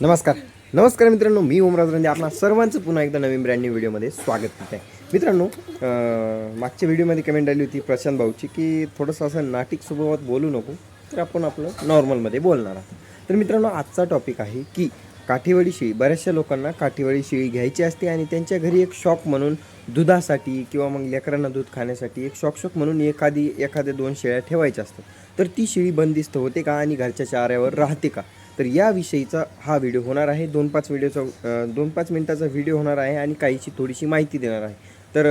नमस्कार. नमस्कार मित्रांनो मी ओमराज रंजे आपला सर्वांचं पुन्हा एकदा नवीन ब्रँड व्हिडिओमध्ये स्वागत करत. आहे मित्रांनो मागच्या व्हिडिओमध्ये कमेंट आली होती प्रशांत भाऊची की थोडंसं असं नाटिक स्वभावात बोलू नको तर आपण आपलं नॉर्मलमध्ये बोलणार आहोत. तर मित्रांनो आजचा टॉपिक आहे की काठीवाडी शेळी. बऱ्याचशा लोकांना काठीवाडी शेळी घ्यायची असते आणि त्यांच्या घरी एक शॉक म्हणून दुधासाठी किंवा मग लेकरांना दूध खाण्यासाठी एक शॉक शॉक म्हणून एखादी एखाद्या दोन शेळ्या ठेवायच्या असतात. तर ती शेळी बंदिस्त होते का आणि घरच्या चाऱ्यावर राहते का? तर याविषयीचा हा व्हिडिओ होणार आहे. दोन पाच व्हिडिओचा दोन पाच मिनटाचा व्हिडिओ होणार आहे आणि काहीची थोडीशी माहिती देणार आहे. तर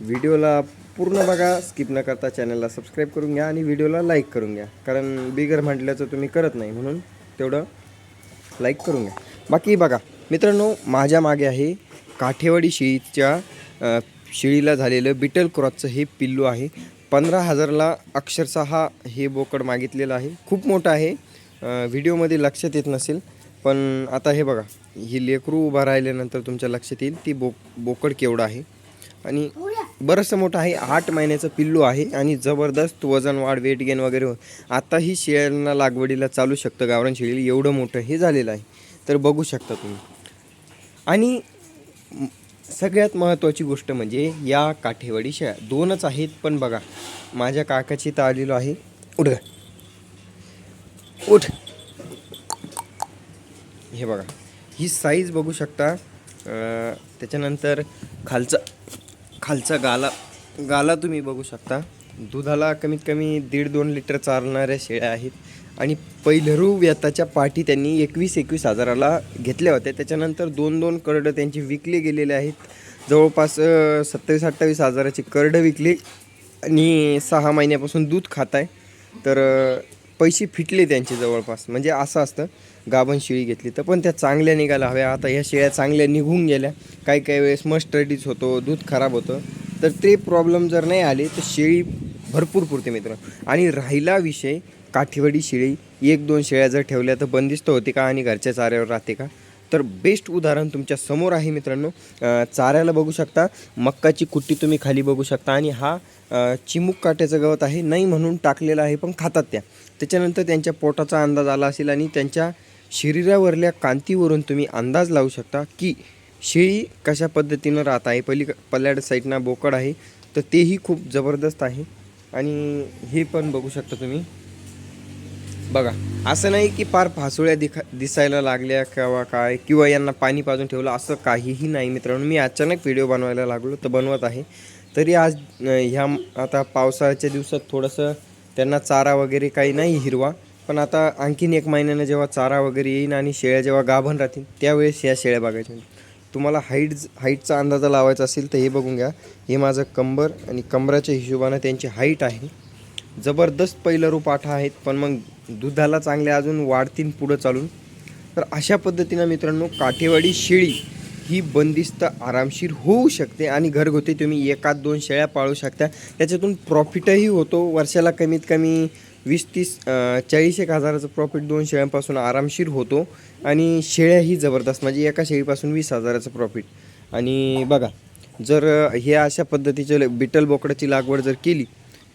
व्हिडिओला पूर्ण बघा स्किप न करता चॅनलला सबस्क्राईब करून घ्या आणि व्हिडिओला लाईक करून घ्या. कारण बिगर म्हटल्याचं तुम्ही करत नाही म्हणून तेवढं लाईक करून घ्या. बाकी बघा मित्रांनो माझ्या मागे आहे काठेवाडी शेळीच्या शिळीला शेळीला झालेलं बिटल क्रॉसचं हे पिल्लू आहे. पंधरा हजारला अक्षरशः हा हे बोकड मागितलेलं आहे. खूप मोठं आहे. व्हिडिओमध्ये लक्षात येत नसेल पण आता हे बघा ही लेकरू उभा राहिल्यानंतर तुमच्या लक्षात येईल ती बो बोकड केवढं आहे. आणि बरंचसं मोठं आहे आठ महिन्याचं पिल्लू आहे आणि जबरदस्त वजन वाढ वेट गेन वगैरे होत आताही शेळ्यांना लागवडीला चालू शकतं गावरान शेळी एवढं मोठं हे झालेलं आहे. तर बघू शकता तुम्ही. आणि सगळ्यात महत्त्वाची गोष्ट म्हणजे या काठेवाडी शेळ्या. दोनच आहेत पण बघा माझ्या काकाची तर आलेलो आहे. उडगा उठ. हे बघा ही साईज बघू शकता. त्याच्यानंतर खालचा खालचा गाला गाला तुम्ही बघू शकता. दुधाला कमीत कमी दीड दोन लिटर चालणाऱ्या शेळ्या आहेत. आणि पहिलरू व्यताच्या पाठी त्यांनी एकवीस एकवीस हजाराला घेतल्या होत्या. त्याच्यानंतर दोन दोन करडं त्यांची विकली गेलेले आहेत. जवळपास सत्तावीस अठ्ठावीस हजाराची करडं विकली. आणि सहा महिन्यापासून दूध खात आहे तर पैसे फिटले त्यांचे जवळपास. म्हणजे असं असतं गाभण शेळी घेतली तर. पण त्या चांगल्या निघायला हव्या. आता ह्या शेळ्या चांगल्या निघून गेल्या. काही काही वेळेस मस्टर्डीज होतो दूध खराब होतं. तर ते प्रॉब्लेम जर नाही आले तर शेळी भरपूर पुरते मित्र आणि राहिला विषय काठीवाडी शेळी. एक दोन शेळ्या जर ठेवल्या तर बंदिस्त होते का आणि घरच्या चाऱ्यावर राहते का? तर बेस्ट उदाहरण तुमच्यासमोर आहे मित्रांनो. चाऱ्याला बघू शकता. मक्काची कुट्टी तुम्ही खाली बघू शकता. आणि हा चिमूक काट्याचं गवत आहे नाही म्हणून टाकलेलं आहे पण खातात त्या. त्याच्यानंतर त्यांच्या पोटाचा अंदाज आला असेल आणि त्यांच्या शरीरावरल्या कांतीवरून तुम्ही अंदाज लावू शकता की शेळी कशा पद्धतीनं राहत आहे. पहिली पल्याड साईडना बोकड आहे तर तेही खूप जबरदस्त आहे. आणि हे पण बघू शकता तुम्ही. बघा असं नाही की फार फासुळ्या दिखा दिसायला लागल्या किंवा काय किंवा यांना पाणी पाजून ठेवलं असं काहीही नाही मित्रांनो. मी अचानक व्हिडिओ बनवायला लागलो तर बनवत आहे. तरी आज ह्या आता पावसाळ्याच्या दिवसात थोडंसं त्यांना चारा वगैरे काही नाही हिरवा पण आता आणखीन एक महिन्यानं जेव्हा चारा वगैरे येईन आणि शेळ्या जेव्हा गाभण राहतील त्यावेळेस ह्या शेळ्या बघायच्या तुम्हाला हाईट हाईटचा अंदाजा लावायचा असेल तर हे बघून घ्या. हे माझं कंबर आणि कंबराच्या हिशोबानं त्यांची हाईट आहे. जबरदस्त पहिलं रूप आठा आहेत पण मग दुधाला चांगले अजून वाढतील पुढं चालून. तर अशा पद्धतीनं मित्रांनो काठेवाडी शेळी ही बंदिस्त आरामशीर होऊ शकते आणि घरगुती तुम्ही एकात दोन शेळ्या पाळू शकता. त्याच्यातून प्रॉफिटही होतो. वर्षाला कमीत कमी वीस तीस चाळीस एक हजाराचं प्रॉफिट दोन शेळ्यांपासून आरामशीर होतो. आणि शेळ्याही जबरदस्त म्हणजे एका शेळीपासून वीस हजाराचं प्रॉफिट आणि बघा जर हे अशा पद्धतीचं बिटल बोकडाची लागवड जर केली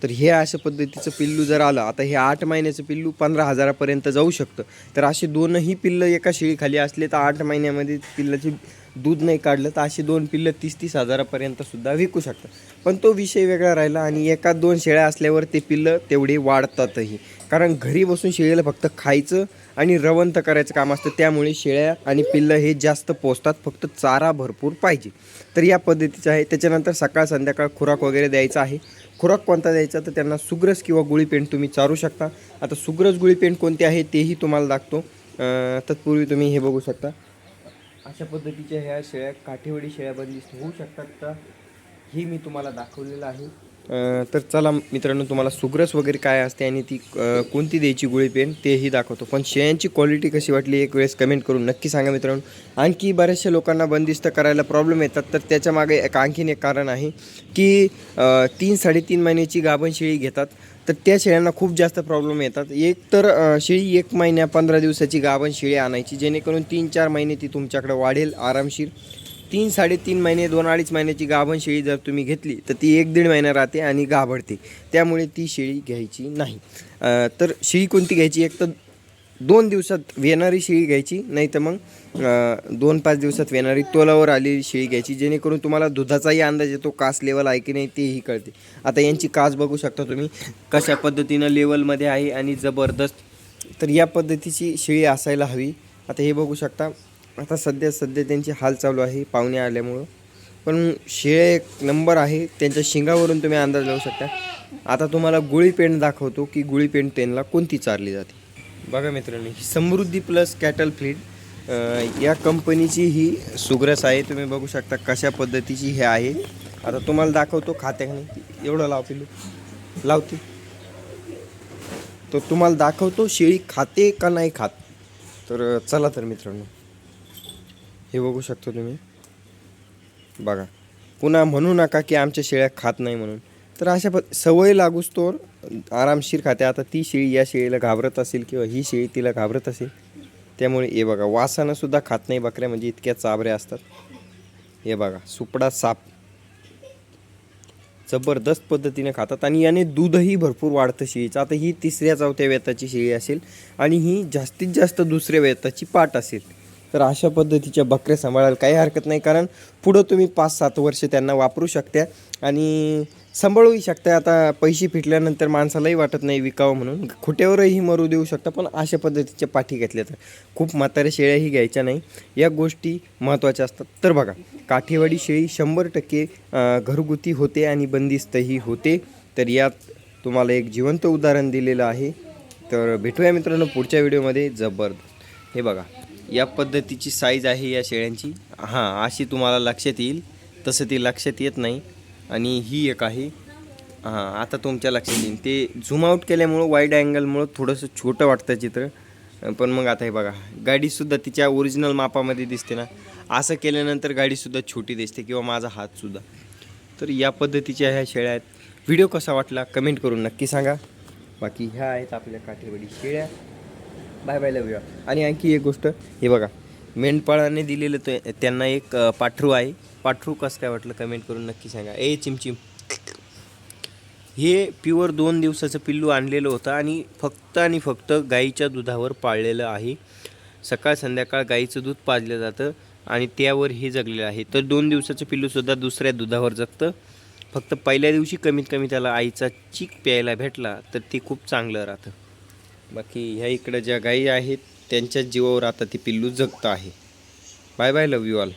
तर हे अशा पद्धतीचं पिल्लू जर आलं आता हे आठ महिन्याचं पिल्लू पंधरा हजारापर्यंत जाऊ शकतं. तर असे दोनही पिल्लं एका शेळीखाली असले तर आठ महिन्यामध्ये पिल्लाची दूध नाही काढलं तर अशी दोन पिल्लं तीस तीस हजारापर्यंत सुद्धा विकू शकतात. पण तो विषय वेगळा राहिला आणि एका दोन शेळ्या असल्यावर ते पिल्लं तेवढे वाढतातही. कारण घरी बसून शेळीला फक्त खायचं आणि रवंत करायचं काम असतं त्यामुळे शेळ्या आणि पिल्लं हे जास्त पोचतात फक्त चारा भरपूर पाहिजे. तर या पद्धतीचं आहे. त्याच्यानंतर सकाळ संध्याकाळ खुराक वगैरे द्यायचा आहे. खुराक कोणता द्यायचा? तर त्यांना सुग्रस किंवा गुळीपेंट तुम्ही चारू शकता. आता सुग्रस गुळीपेंट कोणते आहे तेही तुम्हाला दाखतो तत्पूर्वी तुम्ही हे बघू शकता. अशा पद्धतीच्या ह्या शेळ्या काठेवाडी शेळ्या बंदिस्त होऊ शकतात का? हे मी तुम्हाला दाखवलेलं आहे. तर चला मित्रांनो तुम्हाला सुग्रस वगैरे काय असते आणि ती कोणती द्यायची गोळी पेन तेही दाखवतो. पण शेळ्यांची क्वालिटी कशी वाटली एक वेळेस कमेंट करून नक्की सांगा मित्रांनो. आणखी बऱ्याचशा लोकांना बंदिस्त करायला प्रॉब्लेम येतात तर त्याच्यामागे एक आणखीन एक कारण आहे की तीन साडेतीन महिन्याची गाभण शेळी घेतात तर त्या शेळ्यांना खूप जास्त प्रॉब्लेम येतात. एक तर शेळी एक महिन्या पंधरा दिवसाची गाभण शेळी आणायची जेणेकरून तीन चार महिने ती तुमच्याकडे वाढेल आरामशीर. तीन साडेतीन महिने दोन अडीच महिन्याची गाभण शेळी जर तुम्ही घेतली तर ती एक दीड महिना राहते आणि गाभडते त्यामुळे ती शेळी घ्यायची नाही. तर शेळी कोणती घ्यायची? एक तर दोन दिवसात वेणारी शेळी घ्यायची नाही तर मग दोन पाच दिवसात वेणारी तोलावर आलेली शेळी घ्यायची जेणेकरून तुम्हाला दुधाचाही अंदाज येतो कास लेवल आहे की नाही तेही कळते. आता यांची कास बघू शकता तुम्ही कशा पद्धतीनं लेवलमध्ये आहे आणि जबरदस्त. तर या पद्धतीची शेळी असायला हवी. आता हे बघू शकता आता सध्या सध्या त्यांची हाल चालू आहे पाहुणे आल्यामुळं. पण शिळे एक नंबर आहे त्यांच्या शिंगावरून तुम्ही अंदाज लावू शकता. आता तुम्हाला गुळी पेंट दाखवतो की गुळी पेंट त्यांना कोणती चारली जाते. बघा मित्रांनो ही समृद्धी प्लस कॅटल फीड या कंपनीची ही सुग्रस आहे. तुम्ही बघू शकता कशा पद्धतीची हे आहे. आता तुम्हाला दाखवतो खात्याने का नाही एवढं लावते. लावते तर तुम्हाला दाखवतो शेळी खाते का नाही खात. तर चला तर मित्रांनो. हे बघू शकता तुम्ही. बघा. पुन्हा म्हणू नका की आमच्या शेळ्या खात नाही म्हणून. तर अशा प सवय लागूच तोर आरामशीर खाते. आता ती शेळी या शेळीला घाबरत असेल किंवा ही शेळी तिला घाबरत असेल त्यामुळे हे बघा. वासानं सुद्धा खात नाही बकऱ्या म्हणजे इतक्या चाबऱ्या असतात. हे बघा. सुपडा साप. जबरदस्त पद्धतीने खातात आणि याने दूधही भरपूर वाढतं शेळीचं. आता ही तिसऱ्या चौथ्या वेताची शेळी असेल आणि ही जास्तीत जास्त दुसऱ्या वेताची पाट असेल. तर अशा पद्धतीच्या बकऱ्या सांभाळायला काही हरकत नाही कारण पुढं तुम्ही पाच सात वर्ष त्यांना वापरू शकता आणि सांभाळूही शकता आता पैसे फिटल्यानंतर माणसालाही वाटत नाही विकावं म्हणून. खोट्यावरही मरू देऊ शकता पण अशा पद्धतीच्या पाठी घेतल्या तर. खूप म्हाताऱ्या शेळ्याही घ्यायच्या नाही. या गोष्टी महत्त्वाच्या असतात. तर बघा काठेवाडी शेळी शंभर टक्के घरगुती होते आणि बंदिस्तही होते. तर यात तुम्हाला एक जिवंत उदाहरण दिलेलं आहे. तर भेटूया मित्रांनो पुढच्या व्हिडिओमध्ये. जबरदस्त हे बघा. या पद्धतीची साईज आहे या शेळ्यांची. हां अशी तुम्हाला लक्षात येईल. तसं ती लक्षात येत नाही. आणि ही एक आहे. हां आता तुमच्या लक्षात येईल. ते झूम आऊट केल्यामुळं वाईड अँगलमुळं थोडंसं छोटं वाटतं चित्र. पण मग आता हे बघा. गाडीसुद्धा तिच्या ओरिजिनल मापामध्ये दिसते ना. असं केल्यानंतर गाडीसुद्धा छोटी दिसते किंवा माझा हातसुद्धा तर या पद्धतीच्या ह्या शेळ्या आहेत. व्हिडिओ कसा वाटला? कमेंट करून नक्की सांगा. बाकी ह्या आहेत आपल्या काठेवाडी शेळ्या. बाय बाय लव आणि आणखी एक गोष्ट हे बघा मेंढपाळाने दिलेलं ते त्यांना एक पाठरू आहे. पाठरू कसं काय वाटलं कमेंट करून नक्की सांगा. ए चिमचिम. हे प्युअर दोन दिवसाचं पिल्लू आणलेलं होतं आणि फक्त आणि फक्त गाईच्या दुधावर पाळलेलं आहे. सकाळ संध्याकाळ गाईचं दूध पाजलं जातं आणि त्यावर हे जगलेलं आहे. तर दोन दिवसाचं पिल्लूसुद्धा दुसऱ्या दुधावर जगतं. फक्त पहिल्या दिवशी कमीत कमी त्याला आईचा चीक प्यायला भेटला तर ते खूप चांगलं राहतं. बाकी ह्या इकडं ज्या गायी आहेत त्यांच्याच जीवावर आता ती पिल्लू जगतं आहे. Bye bye love you all